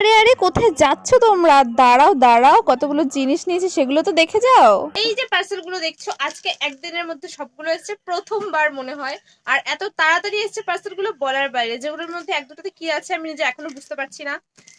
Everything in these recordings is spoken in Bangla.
আরে আরে কোথায় যাচ্ছ তোমরা? দাঁড়াও দাঁড়াও কতগুলো জিনিস নিয়েছি সেগুলো তো দেখে যাও। এই যে পার্সেলগুলো দেখছ আজকে একদিনের মধ্যে সবগুলো এসেছে প্রথমবার মনে হয়। আর এত তাড়াতাড়ি এসেছে পার্সেলগুলো বলার বাইরে যেগুলোর মধ্যে এক দুটোতে কি আছে আমি নিজে এখনও বুঝতে পারছি না।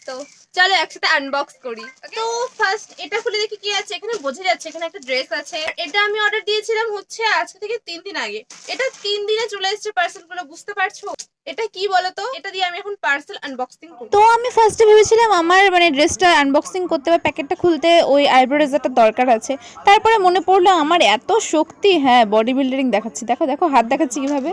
তো চলো একসাথে আনবক্স করি। তো ফার্স্ট এটা খুলে দেখি কি আছে এখানে বোঝা যাচ্ছে এখানে একটা ড্রেস আছে। এটা আমি অর্ডার দিয়েছিলাম হচ্ছে আজকে থেকে তিন দিন আগে। এটা তিন দিনে চলে এসেছে পার্সেলগুলো বুঝতে পারছ? এটা কি বলতো? এটা দিয়ে আমি এখন পার্সেল আনবক্সিং করব। তো আমি ফার্স্টে ভেবেছিলাম আমার মানে ড্রেসটা আনবক্সিং করতে বা প্যাকেটটা খুলতে ওই আইব্রো রেজারটা দরকার আছে। তারপরে মনে পড়ল আমার এত শক্তি হ্যাঁ বডি বিল্ডিং দেখাচ্ছি। দেখো দেখো হাত দেখাচ্ছি কীভাবে।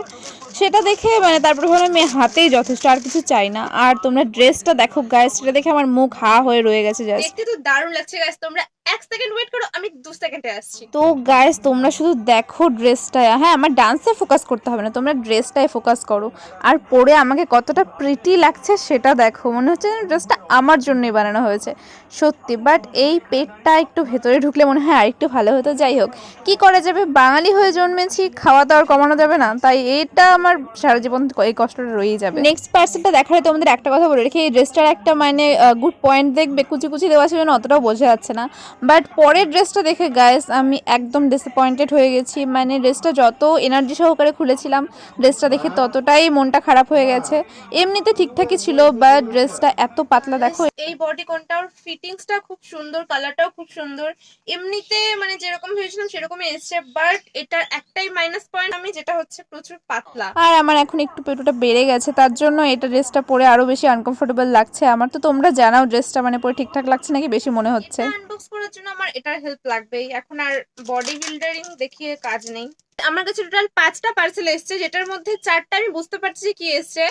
সেটা দেখে মানে তারপরে ভাবলাম আমি হাতেই যথেষ্ট আর কিছু চাই না। আর তোমরা ড্রেসটা দেখো গায়ে সেটা দেখে আমার মুখ হা হয়ে রয়ে গেছে জাস্ট দেখতে তো দারুণ লাগছে গাইস তোমরা এক সেকেন্ড ওয়েট করো আমি দু সেকেন্ডে আসছি। তো গাইস তোমরা শুধু দেখো ড্রেসটা হ্যাঁ আমার ডান্সে ফোকাস করতে হবে না তোমরা ড্রেসটায় ফোকাস করো। আর পরে আমাকে কতটা প্রিটি লাগছে সেটা দেখো। মনে হচ্ছে ড্রেসটা আমার জন্যই বানানো হয়েছে। সত্যি বাট এই পেটটা একটু ভেতরে ঢুকলে মনে হয় আরেকটু ভালো হতো। যাই হোক, কি করা যাবে? বাঙালি হয়ে জন্মেছি, খাওয়া দাওয়ার কমানো যাবে না, তাই এটা আমার সারা জীবন এই কষ্টটা রয়েই যাবে। নেক্সট পার্সেলটা দেখালে তোমাদের একটা কথা বলে রেখে, এই ড্রেসটার একটা মানে গুড পয়েন্ট দেখবে, কুচি কুচি দেওয়া ছিল অতটাও বোঝা যাচ্ছে না। বাট পরের ড্রেসটা দেখে গায়েস আমি একদম ডিসঅ্যাপয়েন্টেড হয়ে গেছি। মানে ড্রেসটা যত এনার্জি সহকারে খুলেছিলাম ড্রেসটা দেখে ততটাই মনটা খারাপ হয়ে গেছে। এমনিতে ঠিকঠাকই ছিল বাট ড্রেসটা এত পাতলা দেখো। এই বডি কোনটার ফিটিংসটা খুব সুন্দর কালারটাও খুব সুন্দর। এমনিতে মানে যেরকম ভেবেছিলাম সেরকমই এসছে বাট এটার একটাই মাইনাস পয়েন্ট আমি যেটা হচ্ছে প্রচুর পাতলা। আর আমার এখন একটু পেটুটা বেড়ে গেছে তার জন্য এটা ড্রেসটা পরে আরও বেশি আনকমফোর্টেবল লাগছে। আমার তো তোমরা জানাও ড্রেসটা মানে পরে ঠিকঠাক লাগছে নাকি বেশি মনে হচ্ছে। আনবক্স করার জন্য আমার এটার হেল্প লাগবেই। এখন আর বডি বিল্ডারিং দেখিয়ে কাজ নেই। আমার কাছে টোটাল পাঁচটা পার্সেল এসছে, যেটার মধ্যে চারটা আমি বুঝতে পারছি যে কি এসছে,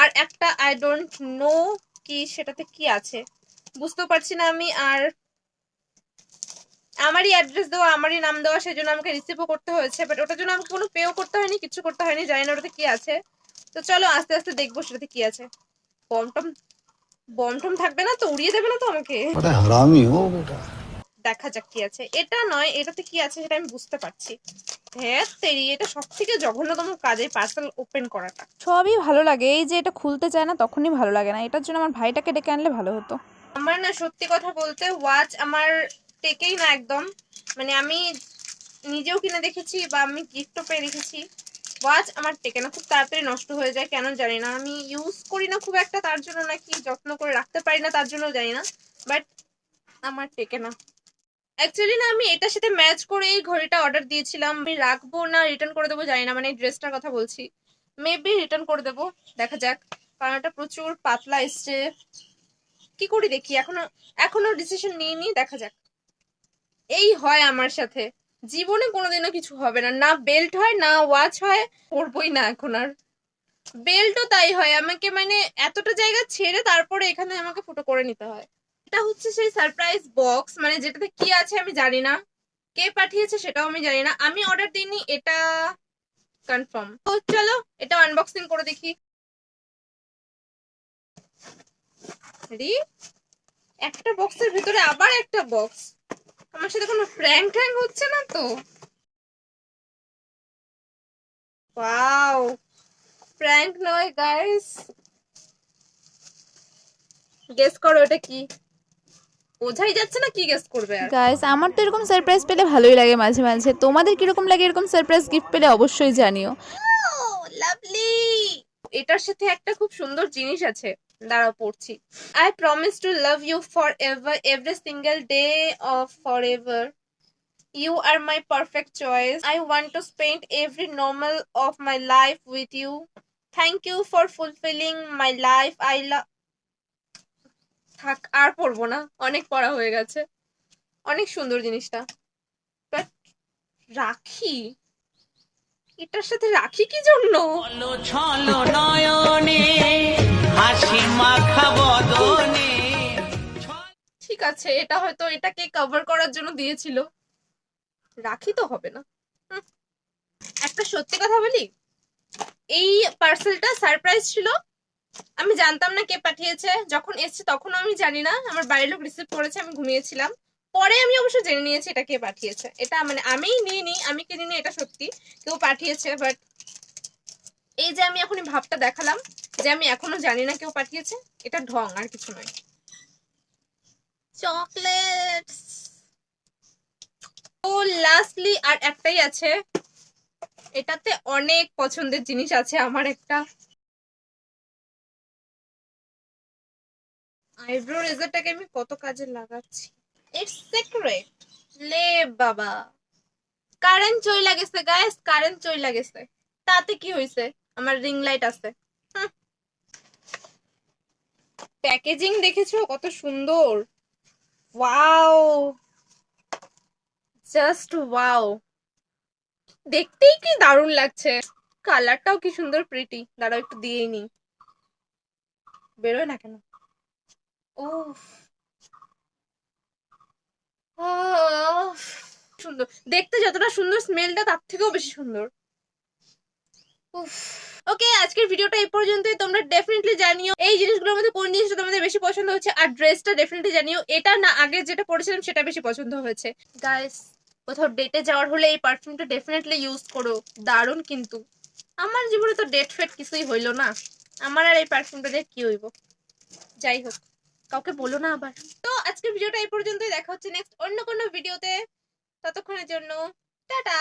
আর একটা আই ডোন্ট নো কি, সেটাতে কি আছে। বুঝতেও পারছি না আমি, আর আমারই অ্যাড্রেস দেওয়া, আমারই নাম দেওয়া সেই জন্য আমাকে রিসিভও করতে হয়েছে বাট ওটার জন্য আমাকে কোনো পেও করতে হয়নি, কিছু করতে হয়নি, জানি না ওটাতে কি আছে। তো চলো আস্তে আস্তে দেখব সেটাতে কি আছে। বমটম বমটম থাকবে না তো, উড়িয়ে দেবে না তো আমাকে? হারামি, ও বেটা। দেখা যাক কি আছে। এটা নয় এটাতে কি আছে সেটা আমি বুঝতে পারছি। হ্যাঁ তেরি এটা সব থেকে জঘন্যতম কাজ এই পার্সেল ওপেন করাটা। সবই ভালো লাগে। এই যে এটা খুলতে চায় না তখনই ভালো লাগে না। এটার জন্য আমার ভাইটাকে ডেকে আনলে ভালো হতো। আমার না সত্যি কথা বলতে ওয়াচ আমার টেকেই না একদম। মানে আমি নিজেও কিনে দেখেছি বা আমি গিফটও পেয়ে রেখেছি ওয়াচ আমার টেকে না। খুব তাড়াতাড়ি নষ্ট হয়ে যায় কেন জানি না। আমি ইউজ করি না খুব একটা তার জন্য নাকি যত্ন করে রাখতে পারি না তার জন্য জানি না। বাট আমার টেকে না। অ্যাকচুয়ালি না, আমি এটার সাথে ম্যাচ করে এই ঘড়িটা অর্ডার দিয়েছিলাম। আমি রাখব না রিটার্ন করে দেবো জানি না মানে ড্রেসটার কথা বলছি। মেবি রিটার্ন করে দেবো, দেখা যাক। কারণ এটা প্রচুর পাতলা এসছে। কি করি দেখি, এখনও এখনও ডিসিশন নিইনি, দেখা যাক। এই হয় আমার সাথে। জীবনে কোনোদিনও কিছু হবে না। না বেল্ট হয়, না ওয়াচ হয়, পরবই না এখন আর। বেল্টও তাই হয়, আমাকে মানে এতটা জায়গা ছেড়ে তারপরে এখানে আমাকে ফুটো করে নিতে হয়। এটা হচ্ছে সেই সারপ্রাইজ বক্স মানে যেটাতে কি আছে আমি জানি না। কে পাঠিয়েছে সেটাও আমি জানি না। আমি অর্ডার দিইনি, এটা কনফার্ম তো চলো, এটা আনবক্সিং করে দেখি। রি একটা বক্সের ভিতরে আবার একটা বক্স আমার সাথে কোনো ফ্র্যাঙ্ক ট্যাঙ্ক হচ্ছে না তো? ওয়াও প্র্যাঙ্ক নয় গাইস গেস করো এটা কি? বোঝাই যাচ্ছে না কি গেস করবে আর? গাইস আমার তো এরকম সারপ্রাইজ পেলে ভালোই লাগে মাঝে মাঝে। তোমাদের কীরকম লাগে এরকম সারপ্রাইজ গিফট পেলে অবশ্যই জানিও। লাভলি এটার সাথে একটা খুব সুন্দর জিনিস আছে। দাঁড়াও পড়ছি। I promise to love you for ever every single day of for ever you are my perfect choice I want to spend every normal of my life with you thank you for fulfilling my life I love থাক আর পড়ব না। অনেক পড়া হয়ে গেছে। অনেক সুন্দর জিনিসটা। বাট রাখি? এটার সাথে রাখি কি জন্য? ঠিক আছে এটা হয়তো এটাকে কভার করার জন্য দিয়েছিল। রাখি তো হবে না। হুম। একটা সত্যি কথা বলি? এই পার্সেলটা সারপ্রাইজ ছিল আমি জানতাম না কে পাঠিয়েছে। যখন এসছে তখন আমি জানি না। আমার বাড়ির লোক রিসিভ করেছে, আমি ঘুমিয়েছিলাম। পরে আমি অবশ্য জেনে নিয়েছি এটা কে পাঠিয়েছে। এটা মানে আমি নিয়ে নিই আমি কিনে নিই এটা সত্যি। কেউ পাঠিয়েছে বাট এই যে আমি এখন ভাবটা দেখালাম যে আমি এখনও জানি না কেউ পাঠিয়েছে, এটা ঢং, আর কিছু নয়। চকলেট ও লাস্টলি আর একটাই আছে। এটাতে অনেক পছন্দের জিনিস আছে, আমার একটা। আইব্রো রেজারটাকে আমি কত কাজে লাগাচ্ছি? ইটস সিক্রেট লে বাবা। কারেন্ট চই লাগেছে গাইস কারেন্ট চই লাগেছে। তাতে কি হইছে? আমার রিং লাইট আছে। প্যাকেজিং দেখেছ? কত সুন্দর। ওয়াও জাস্ট ওয়াও দেখতেই কি দারুণ লাগছে। কালারটাও কি সুন্দর প্রিটি দাঁড়াও, একটু দিয়েই নি বেরোয় না কেন? সুন্দর। দেখতে যতটা সুন্দর স্মেলটা তার থেকেও বেশি সুন্দর। ওকে আজকের ভিডিওটা এই পর্যন্তই। তোমরা ডেফিনেটলি জানিও, এই জিনিসগুলোর মধ্যে কোন জিনিসটা তোমাদের বেশি পছন্দ হচ্ছে? আর ড্রেসটা ডেফিনেটলি জানিও, এটা না, আগে যেটা পরেছিলাম, সেটা বেশি পছন্দ হয়েছে। গাইস কোথাও ডেটে যাওয়ার হলে এই পারফিউমটা ডেফিনেটলি ইউজ করো। দারুণ কিন্তু। আমার জীবনে তো ডেট ফেট কিছুই হইল না। আমার আর এই পারফিউমটা দিয়ে কি হইব? যাই হোক। কাউকে বলো না আবার। তো আজকের ভিডিওটা এই পর্যন্তই। দেখা হচ্ছে নেক্সট অন্য কোনো ভিডিওতে ততক্ষণের জন্য, টাটা!